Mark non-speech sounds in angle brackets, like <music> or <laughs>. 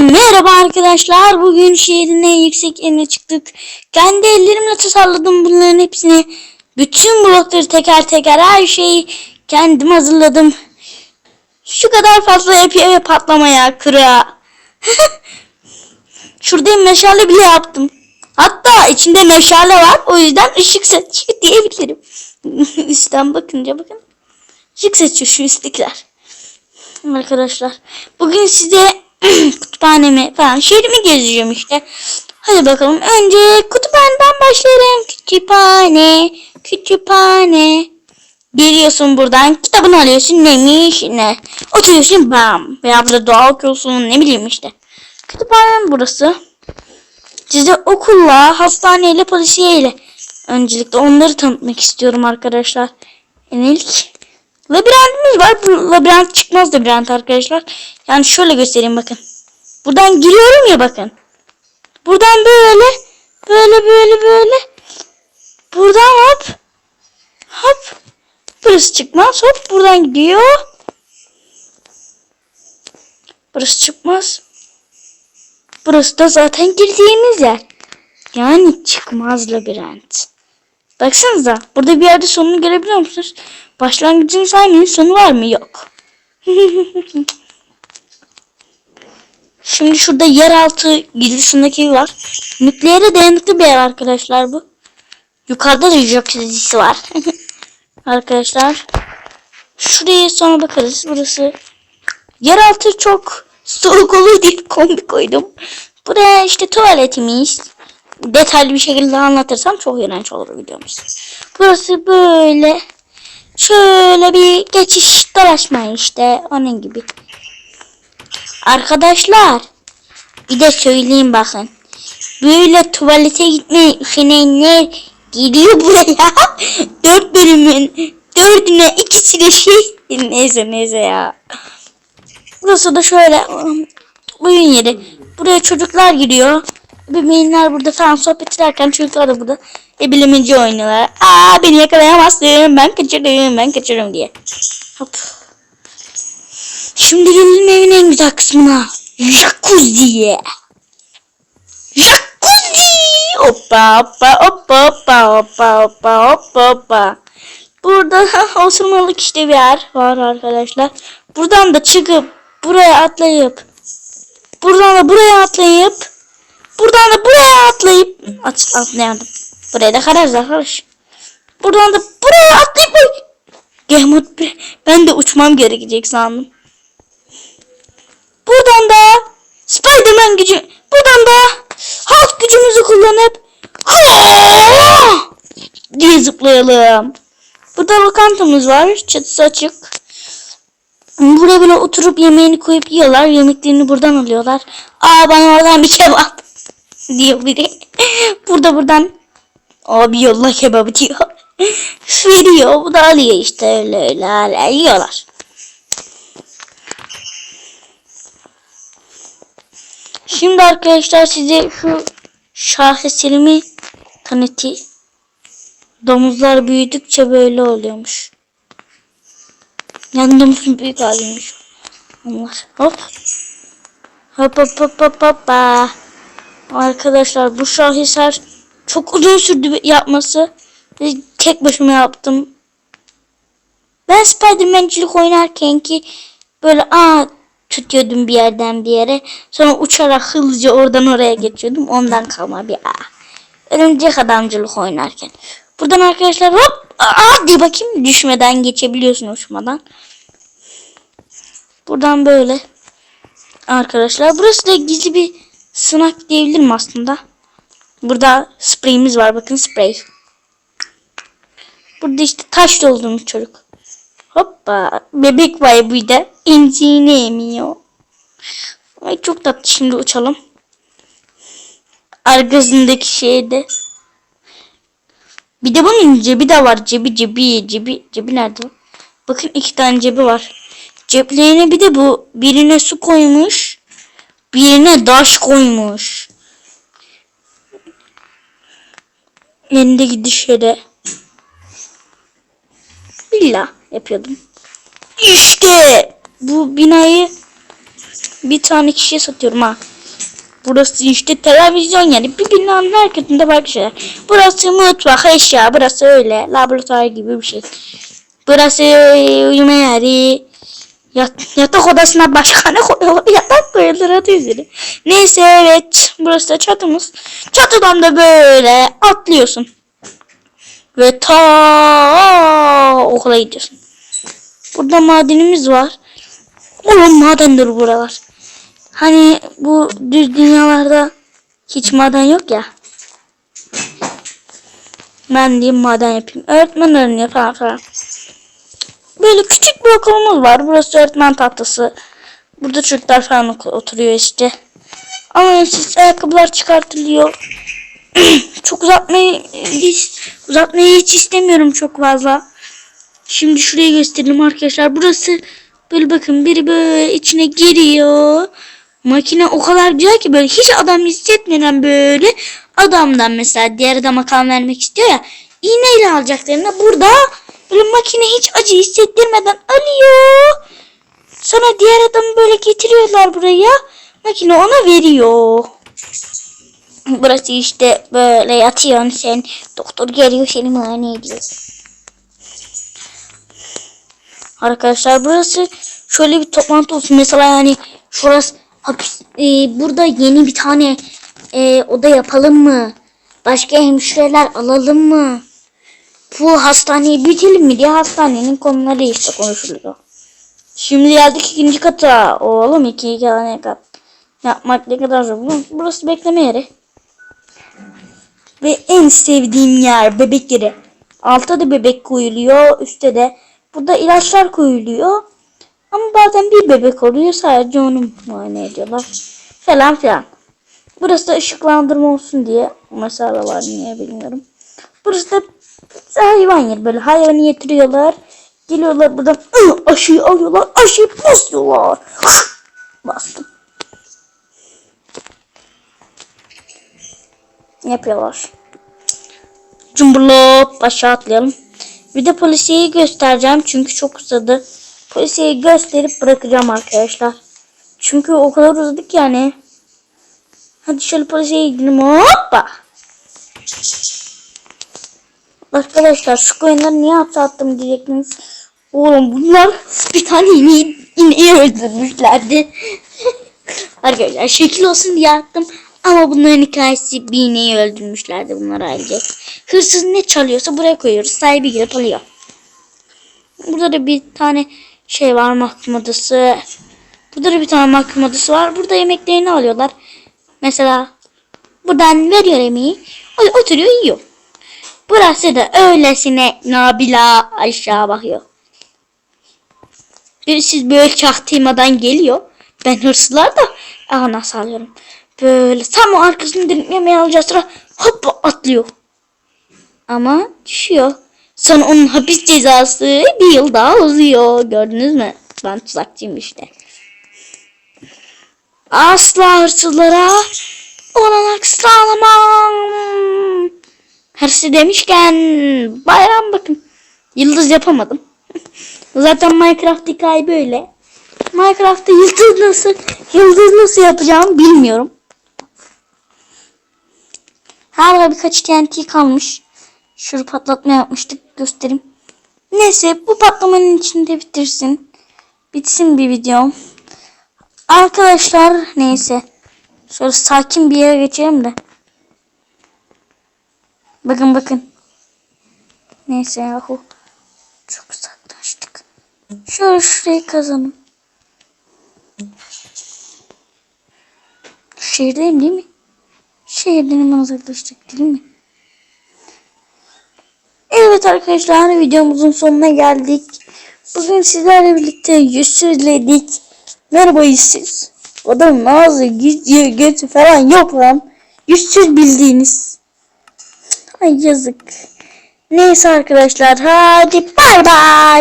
Merhaba arkadaşlar. Bugün şehrin en yüksek yerine çıktık. Kendi ellerimle tasarladım bunların hepsini. Bütün blokları teker teker her şeyi kendim hazırladım. Şu kadar fazla yapıyor ve patlamaya, kıra. <laughs> Şurada meşale bile yaptım. Hatta içinde meşale var. O yüzden ışık saçıyor diyebilirim. <laughs> Üstten bakınca bakın. Işık saçıyor şu üsttekiler. Arkadaşlar. Bugün size <clears throat> kütüphanemi falan şehrimi gezeceğim işte. Hadi bakalım. Önce kütüphaneden başlarım. Kütüphane, kütüphane. Geliyorsun buradan kitabını alıyorsun neymiş ne. Oturuyorsun bam. Veya burada dua okuyorsun ne bileyim işte. Kütüphanem burası. Size okulla, hastaneyle, polisiyeyle öncelikle onları tanıtmak istiyorum arkadaşlar. Yani ilk labirentimiz var. Bu labirent çıkmaz labirent arkadaşlar. Yani şöyle göstereyim bakın. Buradan giriyorum ya bakın. Buradan böyle böyle böyle böyle. Buradan hop hop. Burası çıkmaz. Hop buradan gidiyor. Burası çıkmaz. Burası da zaten girdiğimiz yer. Yani çıkmaz labirent. Baksanıza. Burada bir yerde sonunu görebiliyor musunuz? Başlangıcını saymayın. Sonu var mı? Yok. <laughs> Şimdi şurada yeraltı girişindeki var. Nükleere dayanıklı bir yer arkadaşlar bu. Yukarıda da jacuzzi var. <laughs> arkadaşlar. Şuraya sonra bakarız. Burası yeraltı çok soğuk olur diye kombi koydum. Buraya işte tuvaletimiz. Detaylı bir şekilde anlatırsam çok iğrenç olur videomuz. Burası böyle şöyle bir geçiş dolaşma işte onun gibi. Arkadaşlar bir de söyleyeyim bakın. Böyle tuvalete gitmeye üşenenler geliyor buraya. <laughs> Dört bölümün dördüne ikisine şey. <laughs> Neyse neyse ya. Burası da şöyle um, oyun yeri. Buraya çocuklar giriyor. Bebeğinler burada falan sohbet ederken çocuklar da burada ebilemeci oynuyorlar. Aa beni yakalayamazsın ben kaçırırım ben kaçırırım diye. Hop. Şimdi gelelim evin en güzel kısmına. Jacuzzi'ye. Jacuzzi. Hoppa hoppa hoppa hoppa hoppa hoppa hoppa hoppa. Burada osurmalık işte bir yer var arkadaşlar. Buradan da çıkıp buraya atlayıp buradan da buraya atlayıp buradan da buraya atlayıp at, atlayamadım. Buraya da kararız arkadaş. Buradan da buraya atlayıp Gehmut ben de uçmam gerekecek sandım. Buradan da Spiderman gücü buradan da halk gücümüzü kullanıp diye zıplayalım. Burada lokantamız var. Çatısı açık. Buraya böyle oturup yemeğini koyup yiyorlar. Yemeklerini buradan alıyorlar. Aa bana oradan bir kebap <laughs> diyor biri. Burada buradan abi yolla kebabı diyor. <laughs> Veriyor. Bu da alıyor işte öyle öyle hala yiyorlar. Şimdi arkadaşlar size şu şaheserimi tanıtayım. Domuzlar büyüdükçe böyle oluyormuş. Yani domuzun büyük haliymiş. Onlar. Hop. Hop hop hop hop hop. Arkadaşlar bu şaheser çok uzun sürdü yapması. Tek başıma yaptım. Ben Spiderman'cilik oynarken ki böyle aa tutuyordum bir yerden bir yere. Sonra uçarak hızlıca oradan oraya geçiyordum. Ondan kalma bir aa. Örümcek adamcılık oynarken. Buradan arkadaşlar hop aa diye bakayım düşmeden geçebiliyorsun uçmadan. Buradan böyle. Arkadaşlar burası da gizli bir sınak diyebilirim aslında. Burada spreyimiz var bakın sprey. Burada işte taş doldurmuş çocuk. Hoppa. Bebek var burada. Emziğini emiyor. Ay çok tatlı. Şimdi uçalım. Arkasındaki şeyde. Bir de bunun cebi de var. Cebi cebi cebi. Cebi nerede? Bakın iki tane cebi var. Ceplerine bir de bu. Birine su koymuş. Birine taş koymuş. Elinde gidiş yere. Villa yapıyordum. İşte bu binayı bir tane kişiye satıyorum ha. Burası işte televizyon yani bir binanın her kötünde farklı şeyler. Burası mutfak eşya burası öyle laboratuvar gibi bir şey. Burası uyuma yeri. Yat, yatak odasına başka ne koyuyorlar? <laughs> Yatak koyuyorlar adı üzeri. Neyse evet burası da çatımız. Çatıdan da böyle atlıyorsun. Ve ta okula gidiyorsun. Burada madenimiz var. Oğlum madendir buralar. Hani bu düz dünyalarda hiç maden yok ya. Ben diyeyim maden yapayım. Öğretmen öğreniyor falan falan. Böyle küçük bir okulumuz var. Burası öğretmen tahtası. Burada çocuklar falan oturuyor işte. Ama siz ayakkabılar çıkartılıyor. <clears throat> çok uzatmayı hiç, uzatmayı hiç istemiyorum çok fazla. Şimdi şurayı gösterelim arkadaşlar. Burası böyle bakın biri böyle içine giriyor. Makine o kadar güzel ki böyle hiç adam hissetmeden böyle adamdan mesela diğer adama kan vermek istiyor ya iğneyle alacaklarını burada makine hiç acı hissettirmeden alıyor. Sonra diğer adamı böyle getiriyorlar buraya. Makine ona veriyor. Burası işte böyle yatıyorsun sen. Doktor geliyor seni muayene ediyor. Arkadaşlar burası şöyle bir toplantı olsun. Mesela yani şurası hapis, e, burada yeni bir tane e, oda yapalım mı? Başka hemşireler alalım mı? Bu hastaneyi büyütelim mi diye hastanenin konuları işte konuşuluyor. Şimdi geldik ikinci kata. Oğlum iki tane kat. Yapmak ne kadar zor. Bu- Burası bekleme yeri. Ve en sevdiğim yer bebek yeri. Altta da bebek koyuluyor. Üstte de. Burada ilaçlar koyuluyor. Ama bazen bir bebek oluyor. Sadece onu muayene ediyorlar. Falan filan. Burası da ışıklandırma olsun diye. Mesela var niye bilmiyorum. Burası da hayvan yeri. Böyle hayvanı getiriyorlar. Geliyorlar buradan aşıyı alıyorlar. Aşıyı basıyorlar. <laughs> Bastım. Yapıyorlar. Cumburlop aşağı atlayalım. Bir de polisiyeyi göstereceğim çünkü çok uzadı. Polisiyeyi gösterip bırakacağım arkadaşlar. Çünkü o kadar uzadık yani. Hadi şöyle polisiye gidelim. Hoppa. Arkadaşlar şu koyunları niye hapse attım diyecektiniz. Oğlum bunlar bir tane ineği, ineği öldürmüşlerdi. <laughs> Arkadaşlar şekil olsun diye attım. Ama bunların hikayesi bir ineği öldürmüşlerdi bunlar ayrıca. Hırsız ne çalıyorsa buraya koyuyoruz. Sahibi gelip alıyor. Burada da bir tane şey var mahkum odası. Burada da bir tane mahkum odası var. Burada yemeklerini alıyorlar. Mesela buradan veriyor yemeği. Oturuyor yiyor. Burası da öylesine Nabila aşağı bakıyor. Siz böyle çaktırmadan geliyor. Ben hırsızlar da aha nasıl alıyorum. Böyle tam o arkasını dönüp yemeği alacağı sıra hop atlıyor. Ama düşüyor. Sonra onun hapis cezası bir yıl daha uzuyor. Gördünüz mü? Ben tuzakçıyım işte. Asla hırsızlara olanak sağlamam. Hırsı demişken bayram bakın. Yıldız yapamadım. Zaten Minecraft hikaye böyle. Minecraft'ta yıldız nasıl yıldız nasıl yapacağımı bilmiyorum. Hala birkaç TNT kalmış. Şunu patlatma yapmıştık göstereyim. Neyse bu patlamanın içinde bitirsin. Bitsin bir videom. Arkadaşlar neyse. Şöyle sakin bir yere geçelim de. Bakın bakın. Neyse yahu. Çok uzaklaştık. Şöyle şurayı kazanım. Şehirdeyim değil mi? Şehirden hemen uzaklaştık değil mi? Evet arkadaşlar videomuzun sonuna geldik. Bugün sizlerle birlikte yüzsüzledik. Merhaba yüzsüz. Adamın ağzı, götü falan yok lan. Yüzsüz bildiğiniz. Ay yazık. Neyse arkadaşlar hadi bay bay.